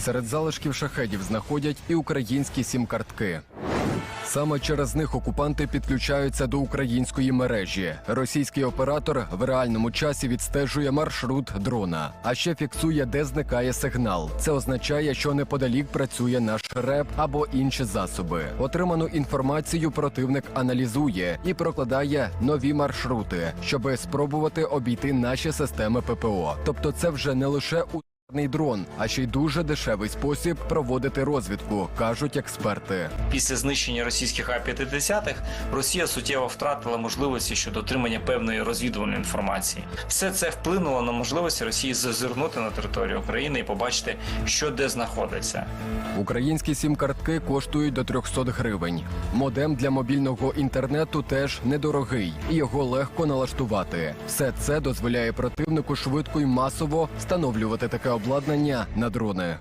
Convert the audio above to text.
Серед залишків шахедів знаходять і українські сім-картки. Саме через них окупанти підключаються до української мережі. Російський оператор в реальному часі відстежує маршрут дрона, а ще фіксує, де зникає сигнал. Це означає, що неподалік працює наш РЕП або інші засоби. Отриману інформацію противник аналізує і прокладає нові маршрути, щоби спробувати обійти наші системи ППО. Тобто, це вже не лише у дрон, а ще й дуже дешевий спосіб проводити розвідку, кажуть експерти. Після знищення російських А-50 Росія суттєво втратила можливості щодо отримання певної розвідувальної інформації. Все це вплинуло на можливості Росії зазирнути на територію України і побачити, що де знаходиться. Українські сім-картки коштують до 300 гривень. Модем для мобільного інтернету теж недорогий, і його легко налаштувати. Все це дозволяє противнику швидко і масово встановлювати таке обладнання на дрони.